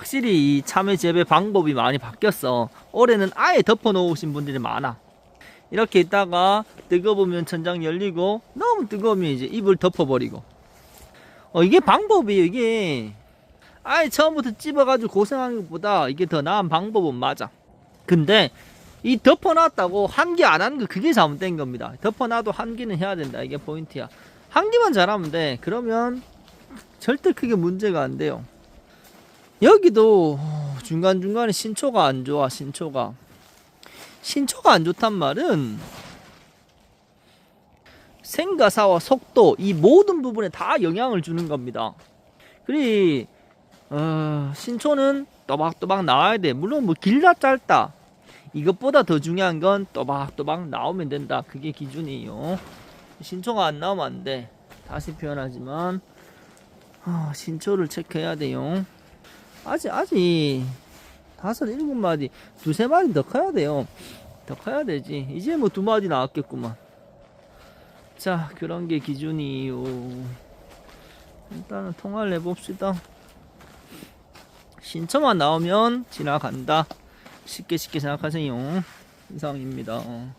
확실히 이 참외 재배 방법이 많이 바뀌었어. 올해는 아예 덮어 놓으신 분들이 많아. 이렇게 있다가 뜨거우면 천장 열리고 너무 뜨거우면 이제 이불 덮어버리고. 어 이게 방법이에요. 이게 아예 처음부터 찝어가지고 고생하는 것보다 이게 더 나은 방법은 맞아. 근데 이 덮어놨다고 한개안 하는 거 그게 잘못된 겁니다. 덮어놔도 한 개는 해야 된다. 이게 포인트야. 한 개만 잘하면 돼. 그러면 절대 크게 문제가 안 돼요. 여기도 중간중간에 신초가 안 좋아. 신초가. 신초가 안 좋단 말은 생가사와 속도 이 모든 부분에 다 영향을 주는 겁니다. 그리 어, 신초는 또박또박 나와야 돼. 물론 뭐 길다 짧다 이것보다 더 중요한 건 또박또박 나오면 된다. 그게 기준이에요. 신초가 안 나오면 안 돼. 다시 표현하지만 아, 신초를 체크해야 돼요. 아직 아직 다섯 일곱 마디 두세 마디 더 커야 돼요. 더 커야 되지. 이제 뭐 두 마디 나왔겠구만. 자 그런 게 기준이요. 일단은 통화를 해봅시다. 신청만 나오면 지나간다. 쉽게 쉽게 생각하세요. 이상입니다. 어.